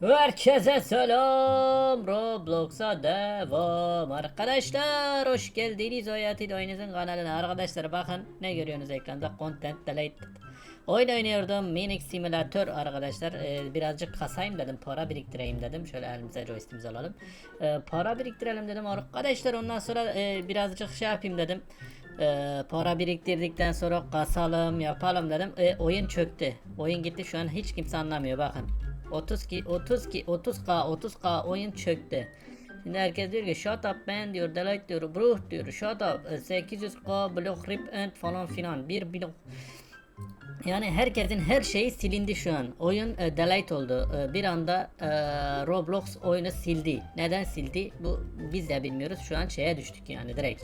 Herkese selam. Roblox'a devam. Arkadaşlar hoş geldiniz Oyatid Oynasın kanalına. Arkadaşlar bakın ne görüyorsunuz ekranda. Content deleted. Oyun oynuyordum. Minik simülatör arkadaşlar. Ee, birazcık kasayım dedim. Para biriktireyim dedim. Şöyle elimize joystick'imizi alalım. Ee, para biriktirelim dedim. Arkadaşlar ondan sonra e, birazcık şey yapayım dedim. Ee, para biriktirdikten sonra kasalım yapalım dedim. Ee, oyun çöktü. Oyun gitti şu an hiç kimse anlamıyor bakın. 30 ki 30 ki 30k 30k oyun çöktü. Şimdi herkes diyor ki shut up man diyor delete diyor bro diyor shut up e, 800k block rip and falan filan bir blok yani herkesin her şeyi silindi şu an. Oyun e, delete oldu. E, bir anda e, Roblox oyunu sildi. Neden sildi? Bu biz de bilmiyoruz. Şu an şeye düştük yani direkt.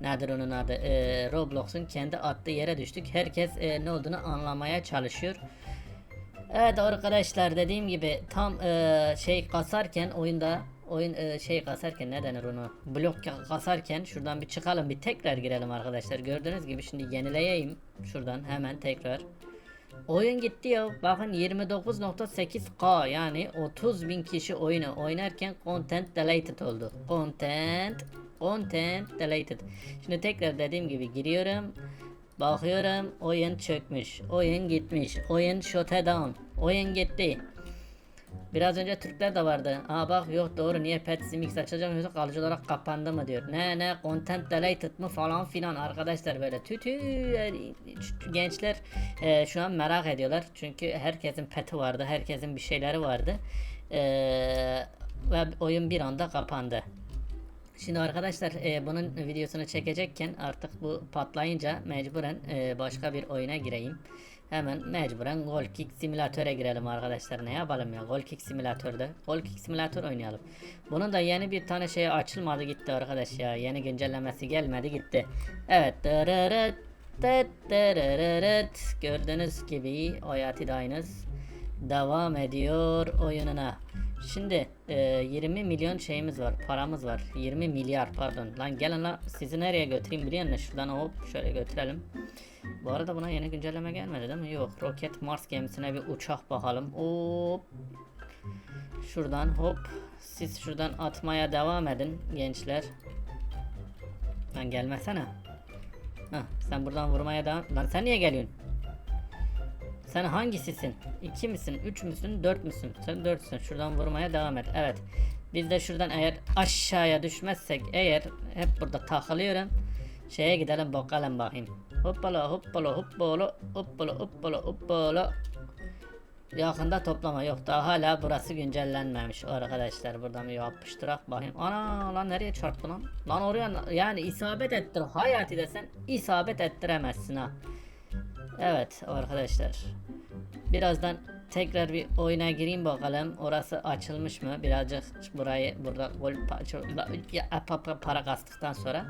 Nedir onun adı? E, Roblox'un kendi attığı yere düştük. Herkes e, ne olduğunu anlamaya çalışıyor. Evet arkadaşlar. Dediğim gibi tam e, şey kasarken oyunda oyun e, şey kasarken ne denir onu? Blok ka- kasarken şuradan bir çıkalım bir tekrar girelim arkadaşlar. Gördüğünüz gibi şimdi yenileyeyim. Şuradan hemen tekrar. Oyun gitti ya. Bakın 29.8k yani 30 bin kişi oyunu oynarken content deleted oldu. Content content deleted. Şimdi tekrar dediğim gibi giriyorum Bakıyorum oyun çökmüş. Oyun gitmiş. Oyun shut down. Oyun gitti. Biraz önce Türkler de vardı. Aa bak yok doğru niye Pet Simix açacağım yoksa kalıcı olarak kapandı mı diyor. Ne ne content deleted mı falan filan arkadaşlar böyle tütü yani gençler e, şu an merak ediyorlar. Çünkü herkesin peti vardı. Herkesin bir şeyleri vardı. E, ve oyun bir anda kapandı. Şimdi arkadaşlar e, bunun videosunu çekecekken artık bu patlayınca mecburen e, başka bir oyuna gireyim. Hemen mecburen Gol Kick Simülatör'e girelim arkadaşlar. Ne yapalım ya? Gol Kick Simülatör'de. Gol Kick Simülatör oynayalım. Bunun da yeni bir tane şey açılmadı gitti arkadaş ya. Yeni güncellemesi gelmedi gitti. Evet. Dırırıt. Gördüğünüz gibi Oyati Dyners devam ediyor oyununa. Şimdi e, 20 milyon şeyimiz var, paramız var. 20 milyar pardon. Lan gelin lan sizi nereye götüreyim biliyor musun? Şuradan hop şöyle götürelim. Bu arada buna yeni güncelleme gelmedi değil mi? Yok. Roket Mars gemisine bir uçak bakalım. Hop. Şuradan hop. Siz şuradan atmaya devam edin gençler. Lan gelmesene. Hah, sen buradan vurmaya devam. Lan sen niye geliyorsun? Sen hangisisin? 2 misin? 3 müsün? 4 müsün? Sen 4'sün. Şuradan vurmaya devam et. Evet. Biz de şuradan eğer aşağıya düşmezsek eğer hep burada takılıyorum. Şeye gidelim bakalım bakayım. Hoppala hoppala hoppala hoppala hoppala hoppala. Yakında toplama yok daha hala burası güncellenmemiş arkadaşlar buradan bir yapıştırak bakayım ana lan nereye çarptı lan lan oraya yani isabet ettir hayati desen isabet ettiremezsin ha Evet arkadaşlar. Birazdan tekrar bir oyuna gireyim bakalım. Orası açılmış mı? Birazcık burayı burada gol pa- ya, pa- pa- para kastıktan sonra.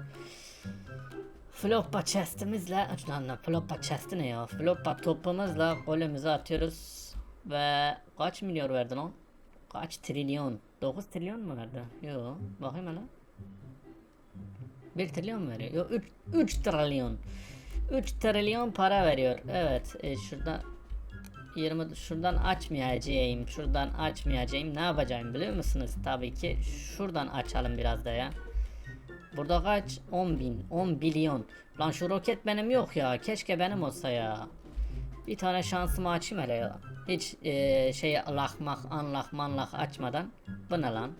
Floppa chest'imizle lan floppa chest'i ne ya? Floppa topumuzla golümüzü atıyoruz. Ve kaç milyon verdi lan? Kaç trilyon? 9 trilyon mu verdi? Yo, bakayım hele. 1 trilyon mu veriyor? Yo 3 3 trilyon. 3 trilyon para veriyor. Evet, e, şuradan 20 şuradan açmayacağım. Şuradan açmayacağım. Ne yapacağım biliyor musunuz? Tabii ki şuradan açalım biraz da ya. Burada kaç? 10 bin. 10 milyon. Lan şu roket benim yok ya. Keşke benim olsa ya. Bir tane şansımı açayım hele ya. Hiç e, şey lakmak, anlak, manlak açmadan. Bu ne lan?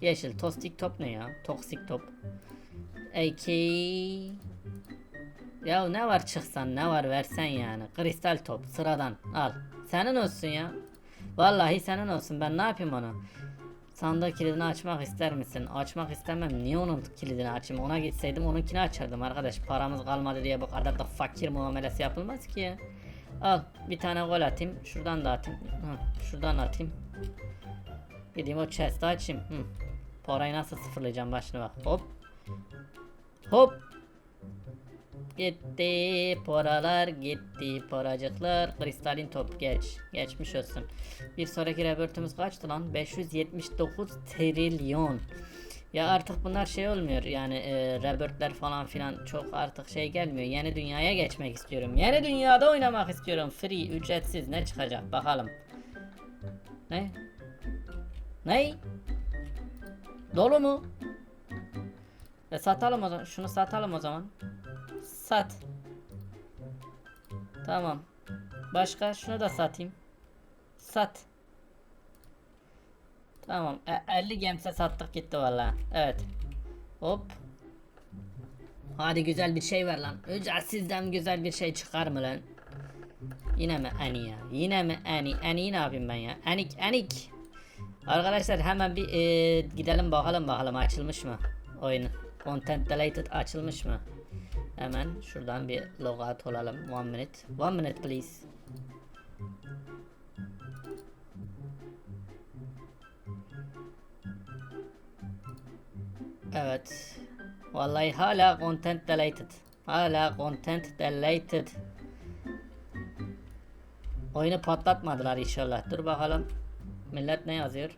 Yeşil tostik top ne ya? Toksik top. AK ya ne var çıksan ne var versen yani. Kristal top sıradan al. Senin olsun ya. Vallahi senin olsun ben ne yapayım onu. Sandık kilidini açmak ister misin? Açmak istemem. Niye onun kilidini açayım? Ona gitseydim onunkini açardım arkadaş. Paramız kalmadı diye bu kadar da fakir muamelesi yapılmaz ki ya. Al bir tane gol atayım. Şuradan da atayım. Hı, şuradan atayım. Gideyim o chest'i açayım. Hı. Parayı nasıl sıfırlayacağım başına bak. Hop. Hop. Gitti paralar gitti paracıklar kristalin top geç geçmiş olsun bir sonraki rebirth'imiz kaçtı lan 579 trilyon ya artık bunlar şey olmuyor yani e, rebirth'ler falan filan çok artık şey gelmiyor yeni dünyaya geçmek istiyorum yeni dünyada oynamak istiyorum free ücretsiz ne çıkacak bakalım ne Ney? Dolu mu? E satalım o zaman. Şunu satalım o zaman. Sat. Tamam. Başka şunu da satayım. Sat. Tamam. E, 50 gemse sattık gitti valla. Evet. Hop. Hadi güzel bir şey ver lan. Ücretsizden güzel bir şey çıkar mı lan? Yine mi Ani ya? Yine mi Ani? Ani'yi ne yapayım ben ya? Anik, Anik. Arkadaşlar hemen bir e, gidelim bakalım bakalım açılmış mı oyun. Content deleted açılmış mı? Hemen şuradan bir logout olalım. One minute. One minute please. Evet. Vallahi hala content deleted. Hala content deleted. Oyunu patlatmadılar inşallah. Dur bakalım. Millet ne yazıyor?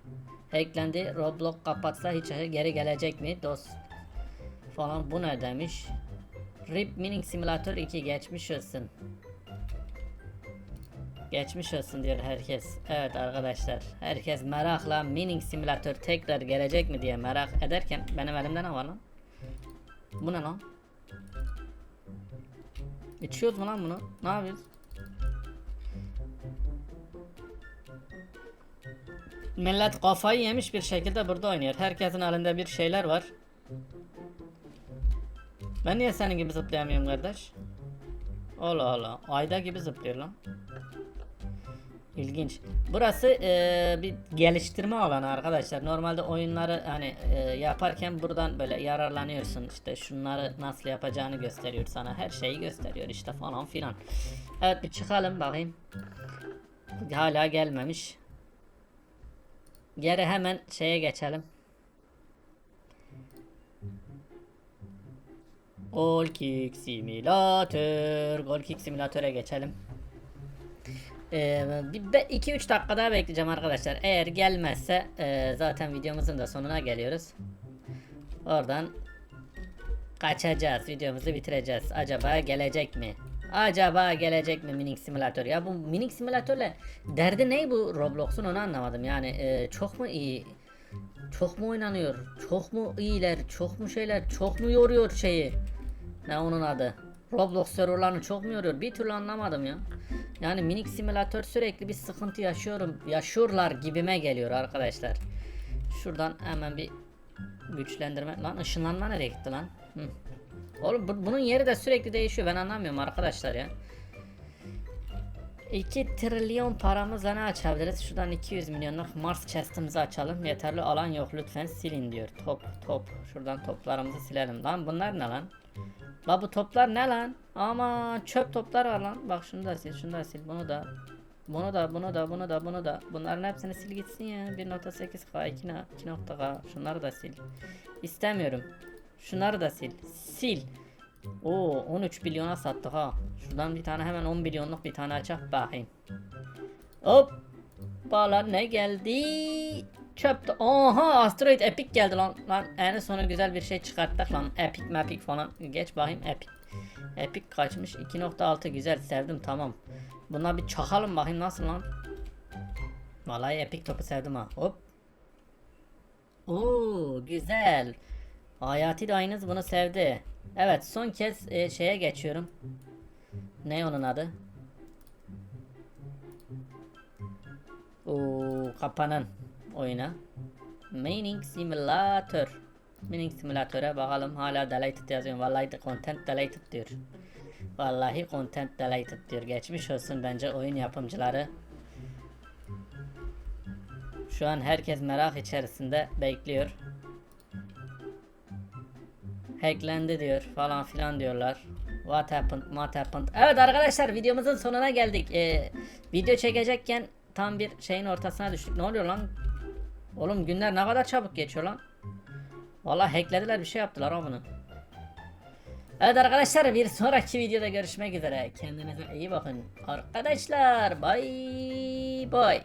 Hacklendi. Roblox kapatsa hiç geri gelecek mi? Dost falan bu ne demiş? RIP Mining Simulator 2 geçmiş olsun. Geçmiş olsun diyor herkes. Evet arkadaşlar. Herkes merakla Mining Simulator tekrar gelecek mi diye merak ederken benim elimde ne var lan? Bu ne lan? İçiyoruz mu lan bunu? Ne yapıyoruz? Millet kafayı yemiş bir şekilde burada oynuyor. Herkesin elinde bir şeyler var. Ben niye senin gibi zıplayamıyorum kardeş? Allah Allah. Ayda gibi zıplıyor lan. İlginç. Burası eee, bir geliştirme alanı arkadaşlar. Normalde oyunları hani eee, yaparken buradan böyle yararlanıyorsun. İşte şunları nasıl yapacağını gösteriyor sana. Her şeyi gösteriyor işte falan filan. Evet bir çıkalım bakayım. Hala gelmemiş. Geri hemen şeye geçelim. Gol Kick Simulator. Gol Kick Simulator'a geçelim. Ee, bir 2-3 dakika daha bekleyeceğim arkadaşlar. Eğer gelmezse e, zaten videomuzun da sonuna geliyoruz. Oradan kaçacağız. Videomuzu bitireceğiz. Acaba gelecek mi? Acaba gelecek mi Mining Simulator? Ya bu Mining Simulator'la derdi ne bu Roblox'un onu anlamadım. Yani e, çok mu iyi? Çok mu oynanıyor? Çok mu iyiler? Çok mu şeyler? Çok mu yoruyor şeyi? Ne onun adı? Roblox serverlarını çok mu yoruyor? Bir türlü anlamadım ya. Yani minik simülatör sürekli bir sıkıntı yaşıyorum. Yaşıyorlar gibime geliyor arkadaşlar. Şuradan hemen bir güçlendirme. Lan ışınlanma nereye gitti lan? Hı. Oğlum bu- bunun yeri de sürekli değişiyor. Ben anlamıyorum arkadaşlar ya. 2 trilyon paramızla ne açabiliriz? Şuradan 200 milyonluk Mars chest'imizi açalım. Yeterli alan yok lütfen silin diyor. Top top. Şuradan toplarımızı silelim. Lan bunlar ne lan? La bu toplar ne lan? Ama çöp toplar var lan. Bak şunu da sil, şunu da sil, bunu da. Bunu da, bunu da, bunu da, bunu da. Bunların hepsini sil gitsin ya. 1.8K, 2.K. Şunları da sil. İstemiyorum. Şunları da sil. Sil. Oo 13 milyona sattık ha. Şuradan bir tane hemen 10 milyonluk bir tane açak bakayım. Hop. Bala ne geldi? Çöpte. Oha Asteroid Epic geldi lan. Lan en sonu güzel bir şey çıkarttık lan. Epic Mapic falan. Geç bakayım Epic. Epic kaçmış? 2.6 güzel sevdim tamam. Buna bir çakalım bakayım nasıl lan. Vallahi Epic topu sevdim ha. Hop. Oo güzel. Hayati de aynız bunu sevdi. Evet son kez e, şeye geçiyorum. Ne onun adı? Oo kapanan oyuna. Mining Simulator. Mining Simulator'a bakalım hala deleted yazıyor. Vallahi content deleted diyor. Vallahi content deleted diyor. Geçmiş olsun bence oyun yapımcıları. Şu an herkes merak içerisinde bekliyor. Hacklendi diyor falan filan diyorlar. What happened? What happened? Evet arkadaşlar videomuzun sonuna geldik. Ee, video çekecekken tam bir şeyin ortasına düştük. Ne oluyor lan? Oğlum günler ne kadar çabuk geçiyor lan. Vallahi hacklediler bir şey yaptılar ama bunu. Evet arkadaşlar bir sonraki videoda görüşmek üzere. Kendinize iyi bakın. Arkadaşlar bay bay.